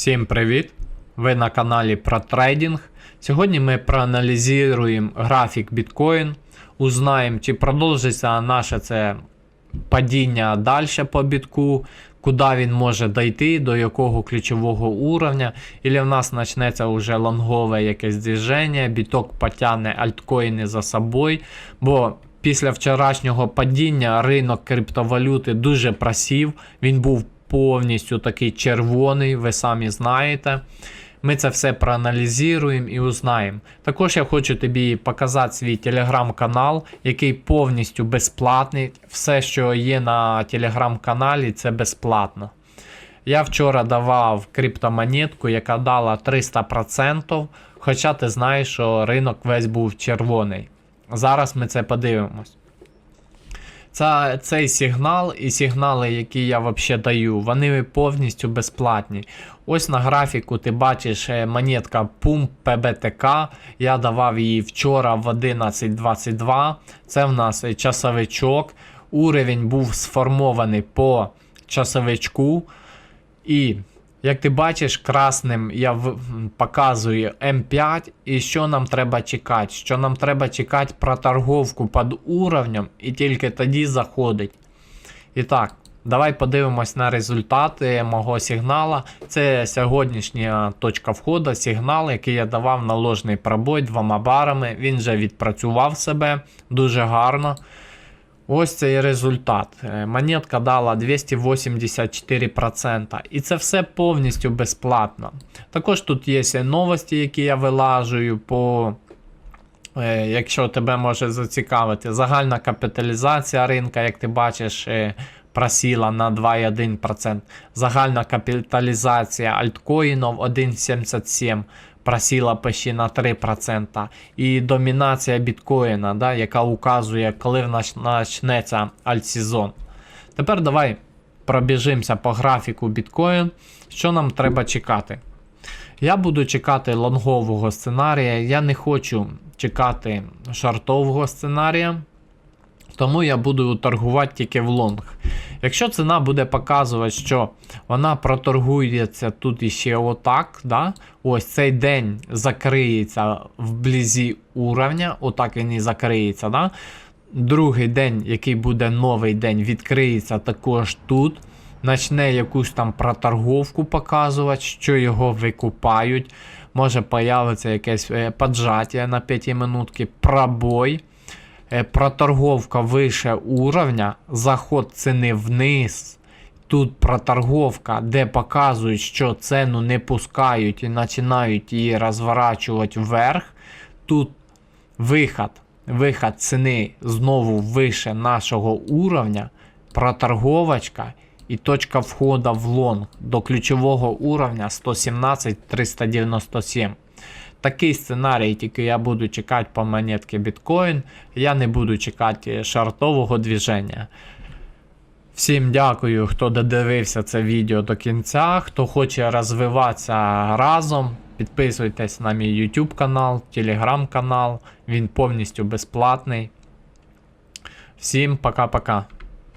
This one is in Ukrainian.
Всім привіт! Ви на каналі про трейдинг. Сьогодні ми проаналізуємо графік біткоін, узнаємо, чи продовжиться наше це падіння далі по бітку, куди він може дійти, до якого ключового уровня, Ілі в нас почнеться вже лонгове якесь движення, біток потягне альткоїни за собою. Бо після вчорашнього падіння ринок криптовалюти дуже просів, він був повністю такий червоний, ви самі знаєте. Ми це все проаналізуємо і узнаємо. Також я хочу тобі показати свій телеграм-канал, який повністю безплатний. Все, що є на телеграм-каналі, це безплатно. Я вчора давав криптомонетку, яка дала 300%, хоча ти знаєш, що ринок весь був червоний. Зараз ми це подивимось. Це, цей сигнал і сигнали, які я взагалі даю, вони повністю безплатні. Ось на графіку ти бачиш е, монетка PUM PBTK. Я давав її вчора в 11.22. Це в нас е, часовичок. Уровень був сформований по часовичку. І як ти бачиш, красним я показую М5, і що нам треба чекати? Що нам треба чекати проторговку під уровнем, і тільки тоді заходить. І так, давай подивимось на результати мого сигнала. Це сьогоднішня точка входу, сигнал, який я давав на ложний пробой двома барами. Він вже відпрацював себе дуже гарно. Ось цей результат. Е, Монетка дала 284%. І це все повністю безплатно. Також тут є новості, які я вилажую по. е, Якщо тебе може зацікавити, загальна капіталізація ринка, як ти бачиш, е, просіла на 2,1%. Загальна капіталізація альткоїнів 1,77% просіла почти на 3%. І домінація біткоїна, да, яка указує, коли почнеться альтсезон. Тепер давай пробіжимося по графіку біткоін. Що нам треба чекати? Я буду чекати лонгового сценарія. Я не хочу чекати шартового сценарія. Тому я буду торгувати тільки в лонг. Якщо ціна буде показувати, що вона проторгується тут іще отак, да? ось цей день закриється вблизі уровня, отак він і закриється. Да? Другий день, який буде новий день, відкриється також тут. Начне якусь там проторговку показувати, що його викупають. Може появиться якесь е, поджаття на 5 минутки, пробой. Е, проторговка вище уровня, заход ціни вниз. Тут проторговка, де показують, що ціну не пускають і починають її розворачувати вверх. Тут виход, виход ціни знову вище нашого уровня, проторговочка і точка входу в лонг до ключового уровня 117 397. Такий сценарій, тільки я буду чекати по монетки біткоін. Я не буду чекати шартового движення. Всім дякую, хто додивився це відео до кінця. Хто хоче розвиватися разом, підписуйтесь на мій YouTube канал, Telegram канал. Він повністю безплатний. Всім пока-пока.